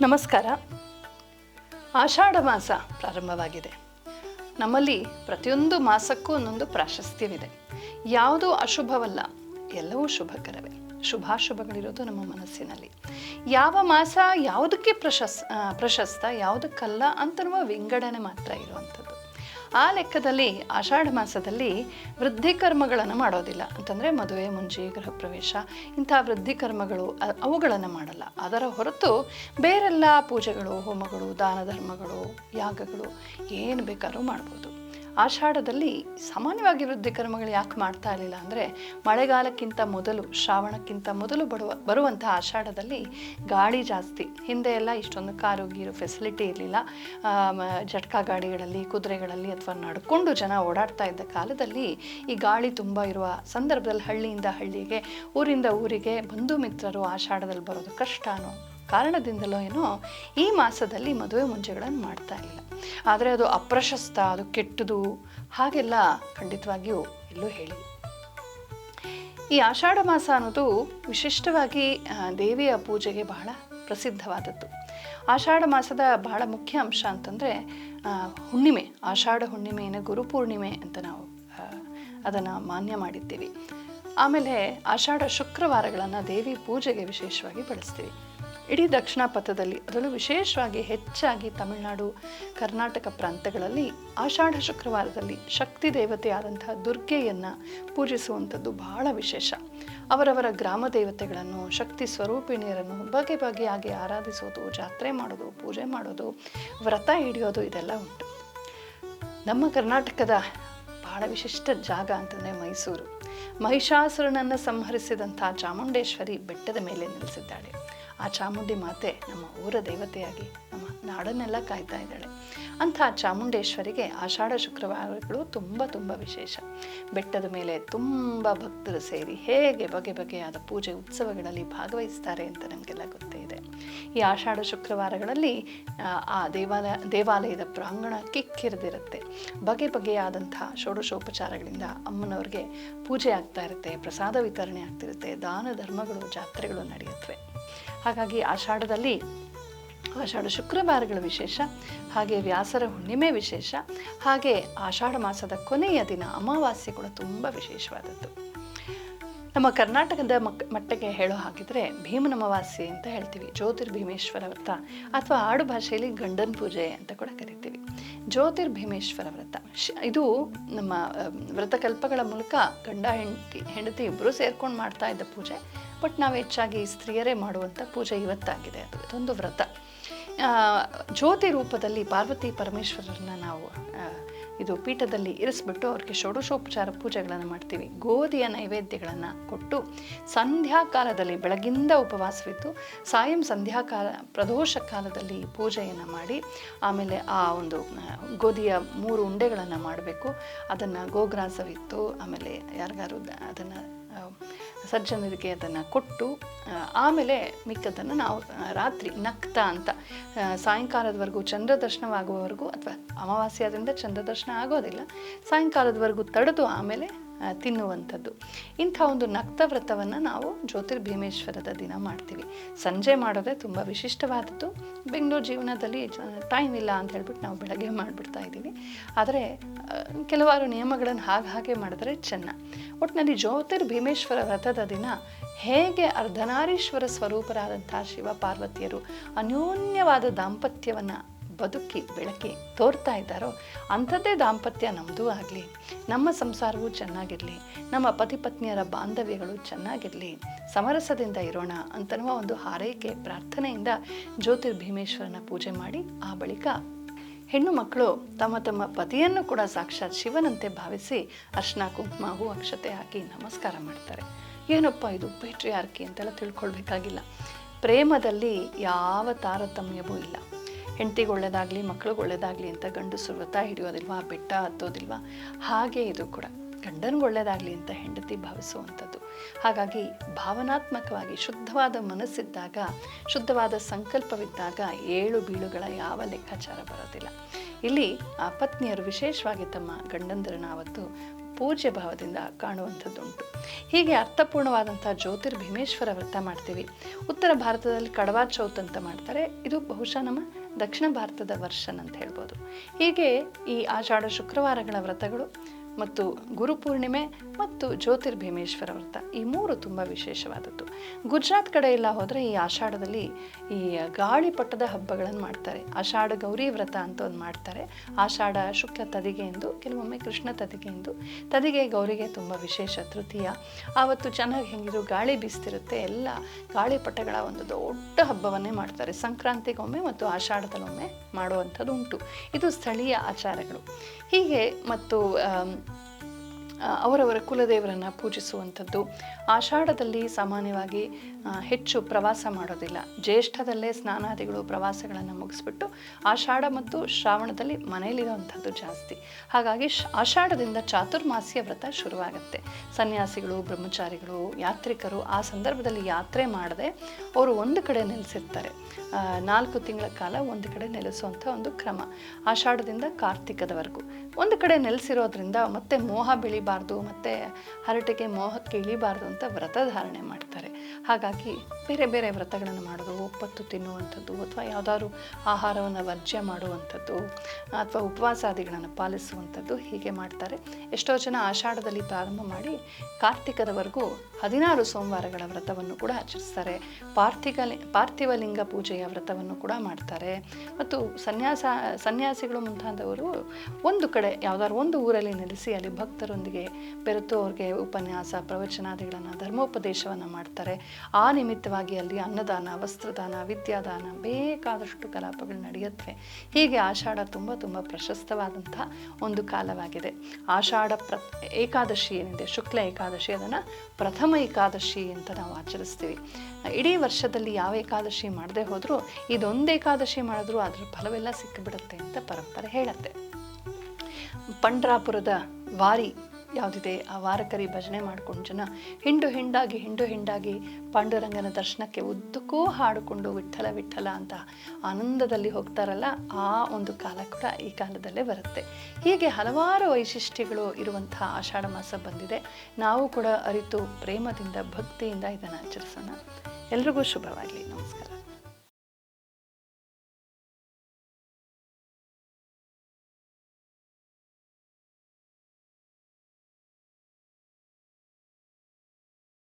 ನಮಸ್ಕಾರ. ಆಷಾಢ ಮಾಸ ಪ್ರಾರಂಭವಾಗಿದೆ. ನಮ್ಮಲ್ಲಿ ಪ್ರತಿಯೊಂದು ಮಾಸಕ್ಕೂ ಒಂದೊಂದು ಪ್ರಾಶಸ್ತ್ಯವಿದೆ. ಯಾವುದೂ ಅಶುಭವಲ್ಲ, ಎಲ್ಲವೂ ಶುಭಕರವೇ. ಶುಭಾಶುಭಗಳಿರೋದು ನಮ್ಮ ಮನಸ್ಸಿನಲ್ಲಿ. ಯಾವ ಮಾಸ ಯಾವುದಕ್ಕೆ ಪ್ರಶಸ್ ಪ್ರಶಸ್ತ, ಯಾವುದಕ್ಕಲ್ಲ ಅಂತನ್ನುವ ವಿಂಗಡಣೆ ಮಾತ್ರ ಇರುವಂಥದ್ದು. ಆ ಲೆಕ್ಕದಲ್ಲಿ, ಆಷಾಢ ಮಾಸದಲ್ಲಿ ವೃದ್ಧಿ ಕರ್ಮಗಳನ್ನು ಮಾಡೋದಿಲ್ಲ. ಅಂತಂದರೆ ಮದುವೆ ಮುಂಜಿ ಗೃಹ ಪ್ರವೇಶ, ಇಂಥ ವೃದ್ಧಿ ಕರ್ಮಗಳು ಅವುಗಳನ್ನು ಮಾಡಲ್ಲ. ಅದರ ಹೊರತು ಬೇರೆಲ್ಲ ಪೂಜೆಗಳು, ಹೋಮಗಳು, ದಾನ ಧರ್ಮಗಳು, ಯಾಗಗಳು, ಏನು ಬೇಕಾದ್ರೂ ಮಾಡ್ಬೋದು. ಆಷಾಢದಲ್ಲಿ ಸಾಮಾನ್ಯವಾಗಿ ವೃದ್ಧಿ ಕರ್ಮಗಳು ಯಾಕೆ ಮಾಡ್ತಾ ಇರಲಿಲ್ಲ ಅಂದರೆ ಮಳೆಗಾಲಕ್ಕಿಂತ ಮೊದಲು, ಶ್ರಾವಣಕ್ಕಿಂತ ಮೊದಲು ಬರುವ ಬರುವಂಥ ಆಷಾಢದಲ್ಲಿ ಗಾಳಿ ಜಾಸ್ತಿ. ಹಿಂದೆ ಎಲ್ಲ ಇಷ್ಟೊಂದು ಕಾರು ಗೀರು ಫೆಸಿಲಿಟಿ ಇರಲಿಲ್ಲ ಜಟ್ಕಾ ಗಾಡಿಗಳಲ್ಲಿ, ಕುದುರೆಗಳಲ್ಲಿ ಅಥವಾ ನಡ್ಕೊಂಡು ಜನ ಓಡಾಡ್ತಾ ಇದ್ದ ಕಾಲದಲ್ಲಿ ಈ ಗಾಳಿ ತುಂಬ ಇರುವ ಸಂದರ್ಭದಲ್ಲಿ ಹಳ್ಳಿಯಿಂದ ಹಳ್ಳಿಗೆ, ಊರಿಂದ ಊರಿಗೆ ಬಂಧು ಮಿತ್ರರು ಆಷಾಢದಲ್ಲಿ ಬರೋದು ಕಷ್ಟ ಕಾರಣದಿಂದಲೋ ಏನೋ ಈ ಮಾಸದಲ್ಲಿ ಮದುವೆ ಮುಂಚೆಗಳನ್ನು ಮಾಡ್ತಾ ಇಲ್ಲ. ಆದರೆ ಅದು ಅಪ್ರಶಸ್ತ, ಅದು ಕೆಟ್ಟದು, ಹಾಗೆಲ್ಲ ಖಂಡಿತವಾಗಿಯೂ ಎಲ್ಲೂ ಹೇಳಿ ಈ ಆಷಾಢ ಮಾಸ ಅನ್ನೋದು ವಿಶಿಷ್ಟವಾಗಿ ದೇವಿಯ ಪೂಜೆಗೆ ಬಹಳ ಪ್ರಸಿದ್ಧವಾದದ್ದು. ಆಷಾಢ ಮಾಸದ ಬಹಳ ಮುಖ್ಯ ಅಂಶ ಅಂತಂದರೆ ಹುಣ್ಣಿಮೆ, ಆಷಾಢ ಹುಣ್ಣಿಮೆಯನ್ನು ಗುರುಪೂರ್ಣಿಮೆ ಅಂತ ನಾವು ಅದನ್ನು ಮಾನ್ಯ ಮಾಡಿದ್ದೀವಿ. ಆಮೇಲೆ ಆಷಾಢ ಶುಕ್ರವಾರಗಳನ್ನು ದೇವಿ ಪೂಜೆಗೆ ವಿಶೇಷವಾಗಿ ಬಳಸ್ತೀವಿ. ಇಡೀ ದಕ್ಷಿಣ ಪಥದಲ್ಲಿ, ಅದರಲ್ಲೂ ವಿಶೇಷವಾಗಿ ಹೆಚ್ಚಾಗಿ ತಮಿಳುನಾಡು, ಕರ್ನಾಟಕ ಪ್ರಾಂತಗಳಲ್ಲಿ ಆಷಾಢ ಶುಕ್ರವಾರದಲ್ಲಿ ಶಕ್ತಿ ದೇವತೆ ಆದಂತಹ ದುರ್ಗೆಯನ್ನು ಪೂಜಿಸುವಂಥದ್ದು ಬಹಳ ವಿಶೇಷ. ಅವರವರ ಗ್ರಾಮ ದೇವತೆಗಳನ್ನು, ಶಕ್ತಿ ಸ್ವರೂಪಿಣಿಯರನ್ನು ಬಗೆ ಬಗೆಯಾಗಿ ಆರಾಧಿಸೋದು, ಜಾತ್ರೆ ಮಾಡೋದು, ಪೂಜೆ ಮಾಡೋದು, ವ್ರತ ಹಿಡಿಯೋದು ಇದೆಲ್ಲ ಉಂಟು. ನಮ್ಮ ಕರ್ನಾಟಕದ ಬಹಳ ವಿಶಿಷ್ಟ ಜಾಗ ಅಂತಂದರೆ ಮೈಸೂರು. ಮಹಿಷಾಸುರನನ್ನು ಸಂಹರಿಸಿದಂಥ ಚಾಮುಂಡೇಶ್ವರಿ ಬೆಟ್ಟದ ಮೇಲೆ ನೆಲೆಸಿದ್ದಾಳೆ ಆ ಚಾಮುಂಡಿ ಮಾತೆ ನಮ್ಮ ಊರ ದೇವತೆಯಾಗಿ ನಮ್ಮ ನಾಡನ್ನೆಲ್ಲ ಕಾಯ್ತಾ ಇದ್ದಾಳೆ. ಅಂಥ ಚಾಮುಂಡೇಶ್ವರಿಗೆ ಆಷಾಢ ಶುಕ್ರವಾರಗಳು ತುಂಬ ತುಂಬ ವಿಶೇಷ. ಬೆಟ್ಟದ ಮೇಲೆ ತುಂಬ ಭಕ್ತರು ಸೇರಿ ಹೇಗೆ ಬಗೆ ಬಗೆಯಾದ ಪೂಜೆ ಉತ್ಸವಗಳಲ್ಲಿ ಭಾಗವಹಿಸ್ತಾರೆ ಅಂತ ನಮಗೆಲ್ಲ ಗೊತ್ತೇ ಇದೆ. ಈ ಆಷಾಢ ಶುಕ್ರವಾರಗಳಲ್ಲಿ ಆ, ದೇವಾಲಯ ದೇವಾಲಯದ ಪ್ರಾಂಗಣ ಕಿಕ್ಕಿರಿದಿರುತ್ತೆ. ಬಗೆ ಬಗೆಯಾದಂಥ ಷೋಡಶೋಪಚಾರಗಳಿಂದ ಅಮ್ಮನವ್ರಿಗೆ ಪೂಜೆ ಆಗ್ತಾ ಇರುತ್ತೆ ಪ್ರಸಾದ ವಿತರಣೆ ಆಗ್ತಿರುತ್ತೆ ದಾನ ಧರ್ಮಗಳು ಜಾತ್ರೆಗಳು ನಡೆಯುತ್ತವೆ. ಹಾಗಾಗಿ ಆಷಾಢದಲ್ಲಿ, ಆಷಾಢ ಶುಕ್ರವಾರಗಳ ವಿಶೇಷ, ಹಾಗೆ ವ್ಯಾಸರ ಹುಣ್ಣಿಮೆ ವಿಶೇಷ, ಹಾಗೆ ಆಷಾಢ ಮಾಸದ ಕೊನೆಯ ದಿನ ಅಮಾವಾಸ್ಯೆ ಕೂಡ ತುಂಬ ವಿಶೇಷವಾದದ್ದು. ನಮ್ಮ ಕರ್ನಾಟಕದ ಮಕ್, ಮಟ್ಟಿಗೆ ಹೇಳೋ ಹಾಗಿದ್ರೆ ಭೀಮನ ಅಮಾವಾಸ್ಯೆ ಅಂತ ಹೇಳ್ತೀವಿ. ಜ್ಯೋತಿರ್ಭೀಮೇಶ್ವರ ವ್ರತ, ಅಥವಾ ಆಡು ಭಾಷೆಯಲ್ಲಿ ಗಂಡನ ಪೂಜೆ ಅಂತ ಕೂಡ ಕರಿತೀವಿ. ಜ್ಯೋತಿರ್ಭೀಮೇಶ್ವರ ವ್ರತ. ಇದು ನಮ್ಮ ವ್ರತಕಲ್ಪಗಳ ಮೂಲಕ ಗಂಡ, ಹೆಂಡತಿ ಹೆಂಡತಿ ಇಬ್ಬರು ಸೇರ್ಕೊಂಡು ಮಾಡ್ತಾ ಇದ್ದ ಪೂಜೆ. ಬಟ್ ನಾವು ಹೆಚ್ಚಾಗಿ ಸ್ತ್ರೀಯರೇ ಮಾಡುವಂಥ ಪೂಜೆ ಇವತ್ತಾಗಿದೆ. ಅದು ಇದೊಂದು ವ್ರತ. ಜ್ಯೋತಿ ರೂಪದಲ್ಲಿ ಪಾರ್ವತಿ ಪರಮೇಶ್ವರರನ್ನ ನಾವು ಇದು ಪೀಠದಲ್ಲಿ ಇರಿಸ್ಬಿಟ್ಟು ಅವ್ರಿಗೆ ಷೋಡಶೋಪಚಾರ ಪೂಜೆಗಳನ್ನು ಮಾಡ್ತೀವಿ. ಗೋಧಿಯ ನೈವೇದ್ಯಗಳನ್ನು ಕೊಟ್ಟು ಸಂಧ್ಯಾಕಾಲದಲ್ಲಿ ಬೆಳಗಿಂದ ಉಪವಾಸವಿದ್ದು ಸಾಯಂ ಸಂಧ್ಯಾಕಾಲ ಪ್ರದೋಷ ಕಾಲದಲ್ಲಿ ಪೂಜೆಯನ್ನು ಮಾಡಿ ಆಮೇಲೆ ಆ ಒಂದು ಗೋಧಿಯ ಮೂರು ಉಂಡೆಗಳನ್ನು ಮಾಡಬೇಕು. ಅದನ್ನು ಗೋಗ್ರಾಸವಿತ್ತು. ಆಮೇಲೆ ಯಾರಿಗಾರು ಅದನ್ನು ಸಜ್ಜನರಿಗೆ ಅದನ್ನು ಕೊಟ್ಟು ಆಮೇಲೆ ಮಿಕ್ಕದನ್ನು ನಾವು ರಾತ್ರಿ ನಕ್ತ ಅಂತ ಸಾಯಂಕಾಲದವರೆಗೂ ಚಂದ್ರ ದರ್ಶನವಾಗುವವರೆಗೂ ಅಥವಾ ಅಮಾವಾಸ್ಯೆ ಚಂದ್ರ ದರ್ಶನ ಆಗೋದಿಲ್ಲ, ಸಾಯಂಕಾಲದವರೆಗೂ ತಡೆದು ಆಮೇಲೆ ತಿನ್ನುವಂಥದ್ದು. ಇಂಥ ಒಂದು ನಕ್ತ ವ್ರತವನ್ನು ನಾವು ಜ್ಯೋತಿರ್ಭೀಮೇಶ್ವರದ ದಿನ ಮಾಡ್ತೀವಿ. ಸಂಜೆ ಮಾಡೋದೇ ತುಂಬ ವಿಶಿಷ್ಟವಾದದ್ದು. ಬೆಂಗಳೂರು ಜೀವನದಲ್ಲಿ ಟೈಮ್ ಇಲ್ಲ ಅಂತ ಹೇಳ್ಬಿಟ್ಟು ನಾವು ಬೆಳಗ್ಗೆ ಮಾಡಿಬಿಡ್ತಾ ಇದ್ದೀವಿ. ಆದರೆ ಕೆಲವಾರು ನಿಯಮಗಳನ್ನು ಹಾಗೆ ಹಾಗೆ ಮಾಡಿದ್ರೆ ಚೆನ್ನ. ಒಟ್ಟಿನಲ್ಲಿ ಜ್ಯೋತಿರ್ಭೀಮೇಶ್ವರ ವ್ರತದ ದಿನ ಹೇಗೆ ಅರ್ಧನಾರೀಶ್ವರ ಸ್ವರೂಪರಾದಂಥ ಶಿವ ಪಾರ್ವತಿಯರು ಅನ್ಯೋನ್ಯವಾದ ದಾಂಪತ್ಯವನ್ನು ಬದುಕಿ ಬೆಳಕಿ ತೋರ್ತಾ ಇದ್ದಾರೋ ಅಂಥದ್ದೇ ದಾಂಪತ್ಯ ನಮ್ಮದು ಆಗಲಿ. ನಮ್ಮ ಸಂಸಾರವೂ ಚೆನ್ನಾಗಿರಲಿ. ನಮ್ಮ ಪತಿ ಪತ್ನಿಯರ ಬಾಂಧವ್ಯಗಳು ಚೆನ್ನಾಗಿರಲಿ. ಸಮರಸದಿಂದ ಇರೋಣ ಅಂತನ್ನುವ ಒಂದು ಹಾರೈಕೆ ಪ್ರಾರ್ಥನೆಯಿಂದ ಜ್ಯೋತಿರ್ಭೀಮೇಶ್ವರನ ಪೂಜೆ ಮಾಡಿ ಆ ಬಳಿಕ ಹೆಣ್ಣು ಮಕ್ಕಳು ತಮ್ಮ ತಮ್ಮ ಪತಿಯನ್ನು ಕೂಡ ಸಾಕ್ಷಾತ್ ಶಿವನಂತೆ ಭಾವಿಸಿ ಅರ್ಶನ, ಕುಂಕುಮ, ಹೂ, ಅಕ್ಷತೆ ಹಾಕಿ ನಮಸ್ಕಾರ ಮಾಡ್ತಾರೆ. ಏನಪ್ಪ ಇದು ಪೇಟ್ರಿಯಾರ್ಕಿ ಅಂತೆಲ್ಲ ತಿಳ್ಕೊಳ್ಬೇಕಾಗಿಲ್ಲ. ಪ್ರೇಮದಲ್ಲಿ ಯಾವ ತಾರತಮ್ಯವೂ ಇಲ್ಲ. ಹೆಂಡತಿಗೆ ಒಳ್ಳೇದಾಗಲಿ, ಮಕ್ಳಿಗೆ ಒಳ್ಳೇದಾಗಲಿ ಅಂತ ಗಂಡು ವ್ರತ ಹಿಡಿಯೋದಿಲ್ವಾ, ಬೆಟ್ಟ ಹತ್ತೋದಿಲ್ವಾ? ಹಾಗೆ ಇದು ಕೂಡ. ಗಂಡನಿಗೆ ಒಳ್ಳೇದಾಗಲಿ ಅಂತ ಹೆಂಡತಿ ಭಾವಿಸುವಂಥದ್ದು. ಹಾಗಾಗಿ ಭಾವನಾತ್ಮಕವಾಗಿ ಶುದ್ಧವಾದ ಮನಸ್ಸಿದ್ದಾಗ, ಶುದ್ಧವಾದ ಸಂಕಲ್ಪವಿದ್ದಾಗ ಏಳು ಬೀಳುಗಳ ಯಾವ ಲೆಕ್ಕಾಚಾರ ಬರೋದಿಲ್ಲ. ಇಲ್ಲಿ ಆ ಪತ್ನಿಯರು ವಿಶೇಷವಾಗಿ ತಮ್ಮ ಗಂಡಂದರನ್ನ ಅವತ್ತು ಪೂಜ್ಯ ಭಾವದಿಂದ ಕಾಣುವಂಥದ್ದುಂಟು. ಹೀಗೆ ಅರ್ಥಪೂರ್ಣವಾದಂಥ ಜ್ಯೋತಿರ್ಭೀಮೇಶ್ವರ ವ್ರತ ಮಾಡ್ತೀವಿ. ಉತ್ತರ ಭಾರತದಲ್ಲಿ ಕಡವಾ ಚೌತ್ ಅಂತ ಮಾಡ್ತಾರೆ. ಇದು ಬಹುಶಃ ನಮ್ಮ ದಕ್ಷಿಣ ಭಾರತದ ವರ್ಷನ್ ಅಂತ ಹೇಳ್ಬೋದು. ಹೀಗೆ ಈ ಆಷಾಢ ಶುಕ್ರವಾರಗಳ ವ್ರತಗಳು ಮತ್ತು ಗುರುಪೂರ್ಣಿಮೆ ಮತ್ತು ಜ್ಯೋತಿರ್ಭೀಮೇಶ್ವರ ವ್ರತ ಈ ಮೂರು ತುಂಬ ವಿಶೇಷವಾದದ್ದು. ಗುಜರಾತ್ ಕಡೆ ಎಲ್ಲ ಹೋದರೆ ಈ ಆಷಾಢದಲ್ಲಿ ಈ ಗಾಳಿಪಟದ ಹಬ್ಬಗಳನ್ನು ಮಾಡ್ತಾರೆ. ಆಷಾಢ ಗೌರಿ ವ್ರತ ಅಂತ ಒಂದು ಮಾಡ್ತಾರೆ. ಆಷಾಢ ಶುಕ್ಲ ತದಿಗೆ ಎಂದು, ಕೆಲವೊಮ್ಮೆ ಕೃಷ್ಣ ತದಿಗೆ ಎಂದು. ತದಿಗೆ ಗೌರಿಗೆ ತುಂಬ ವಿಶೇಷ ತೃತೀಯ. ಆವತ್ತು ಚೆನ್ನಾಗಿ ಹೆಂಗಿದ್ರು ಗಾಳಿ ಬೀಸ್ತಿರುತ್ತೆ, ಎಲ್ಲ ಗಾಳಿಪಟಗಳ ಒಂದು ದೊಡ್ಡ ಹಬ್ಬವನ್ನೇ ಮಾಡ್ತಾರೆ. ಸಂಕ್ರಾಂತಿಗೊಮ್ಮೆ ಮತ್ತು ಆಷಾಢದಲ್ಲೊಮ್ಮೆ ಮಾಡುವಂಥದ್ದು ಉಂಟು. ಇದು ಸ್ಥಳೀಯ ಆಚಾರಗಳು. ಹೀಗೆ ಮತ್ತು ಅವರವರ ಕುಲದೇವರನ್ನು ಪೂಜಿಸುವಂಥದ್ದು. ಆಷಾಢದಲ್ಲಿ ಸಾಮಾನ್ಯವಾಗಿ ಹೆಚ್ಚು ಪ್ರವಾಸ ಮಾಡೋದಿಲ್ಲ. ಜ್ಯೇಷ್ಠದಲ್ಲೇ ಸ್ನಾನಾದಿಗಳು ಪ್ರವಾಸಗಳನ್ನು ಮುಗಿಸ್ಬಿಟ್ಟು ಆಷಾಢ ಮತ್ತು ಶ್ರಾವಣದಲ್ಲಿ ಮನೆಯಲ್ಲಿರುವಂಥದ್ದು ಜಾಸ್ತಿ. ಹಾಗಾಗಿ ಆಷಾಢದಿಂದ ಚಾತುರ್ಮಾಸ್ಯ ವ್ರತ ಶುರುವಾಗುತ್ತೆ. ಸನ್ಯಾಸಿಗಳು, ಬ್ರಹ್ಮಚಾರಿಗಳು, ಯಾತ್ರಿಕರು ಆ ಸಂದರ್ಭದಲ್ಲಿ ಯಾತ್ರೆ ಮಾಡದೆ ಅವರು ಒಂದು ಕಡೆ ನೆಲೆಸಿರ್ತಾರೆ. ನಾಲ್ಕು ತಿಂಗಳ ಕಾಲ ಒಂದು ಕಡೆ ನೆಲೆಸುವಂಥ ಒಂದು ಕ್ರಮ ಆಷಾಢದಿಂದ ಕಾರ್ತಿಕದವರೆಗೂ. ಒಂದು ಕಡೆ ನೆಲೆಸಿರೋದ್ರಿಂದ ಮತ್ತೆ ಮೋಹ ಬೆಳಿಬಾರ್ದು, ಮತ್ತೆ ಹರಟೆಗೆ ಮೋಹಕ್ಕೆ ಇಳಿಬಾರ್ದು ಅಂತ ವ್ರತ ಧಾರಣೆ ಮಾಡ್ತಾರೆ. ಹಾಗಾಗಿ ಬೇರೆ ಬೇರೆ ವ್ರತಗಳನ್ನು ಮಾಡೋದು ಒಪ್ಪತ್ತು ತಿನ್ನುವಂಥದ್ದು ಅಥವಾ ಯಾವುದಾದ್ರು ಆಹಾರವನ್ನು ವರ್ಜ್ಯ ಮಾಡುವಂಥದ್ದು ಅಥವಾ ಉಪವಾಸಾದಿಗಳನ್ನು ಪಾಲಿಸುವಂಥದ್ದು ಹೀಗೆ ಮಾಡ್ತಾರೆ. ಎಷ್ಟೋ ಜನ ಆಷಾಢದಲ್ಲಿ ಪ್ರಾರಂಭ ಮಾಡಿ ಕಾರ್ತಿಕದವರೆಗೂ ಹದಿನಾರು ಸೋಮವಾರಗಳ ವ್ರತವನ್ನು ಕೂಡ ಆಚರಿಸ್ತಾರೆ. ಪಾರ್ಥಿಕ ಪಾರ್ಥಿವಲಿಂಗ ಪಾರ್ಥಿವ ಲಿಂಗ ಪೂಜೆಯ ವ್ರತವನ್ನು ಕೂಡ ಮಾಡ್ತಾರೆ. ಮತ್ತು ಸನ್ಯಾಸ, ಸನ್ಯಾಸಿಗಳು ಮುಂತಾದವರು ಒಂದು ಕಡೆ, ಯಾವುದಾದ್ರು ಒಂದು ಊರಲ್ಲಿ ನೆಲೆಸಿ ಅಲ್ಲಿ ಭಕ್ತರೊಂದಿಗೆ ಬೆರೆತು ಅವ್ರಿಗೆ ಉಪನ್ಯಾಸ, ಪ್ರವಚನಾದಿಗಳನ್ನು, ಧರ್ಮೋಪದೇಶವನ್ನು ಮಾಡ್ತಾರೆ. ಆ ನಿಮಿತ್ತವಾಗಿ ಅಲ್ಲಿ ಅನ್ನದಾನ, ವಸ್ತ್ರದಾನ, ವಿದ್ಯಾದಾನ ಬೇಕಾದಷ್ಟು ಕಲಾಪಗಳು ನಡೆಯುತ್ತವೆ. ಹೀಗೆ ಆಷಾಢ ತುಂಬ ತುಂಬ ಪ್ರಶಸ್ತವಾದಂಥ ಒಂದು ಕಾಲವಾಗಿದೆ. ಆಷಾಢ ಪ್ರ ಏಕಾದಶಿ ಏನಿದೆ, ಶುಕ್ಲ ಏಕಾದಶಿ, ಅದನ್ನು ಪ್ರಥಮ ಏಕಾದಶಿ ಅಂತ ನಾವು ಆಚರಿಸ್ತೀವಿ. ಇಡೀ ವರ್ಷದಲ್ಲಿ ಯಾವ ಏಕಾದಶಿ ಮಾಡದೆ ಹೋದರೂ ಇದೊಂದು ಏಕಾದಶಿ ಮಾಡಿದ್ರೂ ಅದರ ಫಲವೆಲ್ಲ ಸಿಕ್ಕಿಬಿಡುತ್ತೆ ಅಂತ ಪರಂಪರೆ ಹೇಳುತ್ತೆ. ಪಂಡ್ರಾಪುರದ ವಾರಿ ಯಾವುದಿದೆ, ಆ ವಾರಕರಿ ಭಜನೆ ಮಾಡ್ಕೊಂಡು ಜನ ಹಿಂಡು ಹಿಂಡಾಗಿ ಹಿಂಡು ಹಿಂಡಾಗಿ ಪಾಂಡುರಂಗನ ದರ್ಶನಕ್ಕೆ ಉದ್ದಕ್ಕೂ ಹಾಡಿಕೊಂಡು ವಿಠಲ ವಿಠಲ ಅಂತ ಆನಂದದಲ್ಲಿ ಹೋಗ್ತಾರಲ್ಲ, ಆ ಒಂದು ಕಾಲ ಕೂಡ ಈ ಕಾಲದಲ್ಲೇ ಬರುತ್ತೆ. ಹೀಗೆ ಹಲವಾರು ವೈಶಿಷ್ಟ್ಯಗಳು ಇರುವಂಥ ಆಷಾಢ ಮಾಸ ಬಂದಿದೆ. ನಾವು ಕೂಡ ಅರಿತು ಪ್ರೇಮದಿಂದ, ಭಕ್ತಿಯಿಂದ ಇದನ್ನು ಆಚರಿಸೋಣ. ಎಲ್ರಿಗೂ ಶುಭವಾಗಲಿ. ನಮಸ್ಕಾರ.